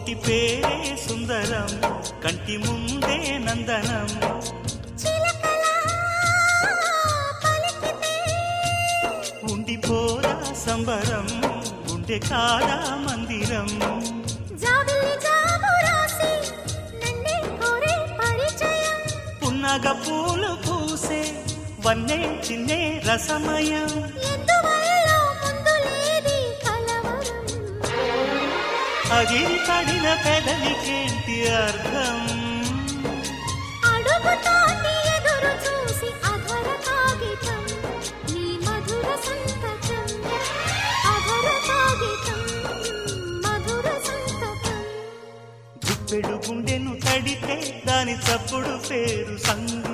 పేరే సుందరం కంటి ముందే నందనం. ఉండిపోదా సంబరం ఉండే కాదా మందిరం. పున్నగ పూలు పూసే వన్నే చిన్నే రసమయం. అగిరి పడిన పెదవికేంటి అర్థం? పెడుకుండెను ఎదురు తడితే దాని తప్పుడు పేరు సంగు.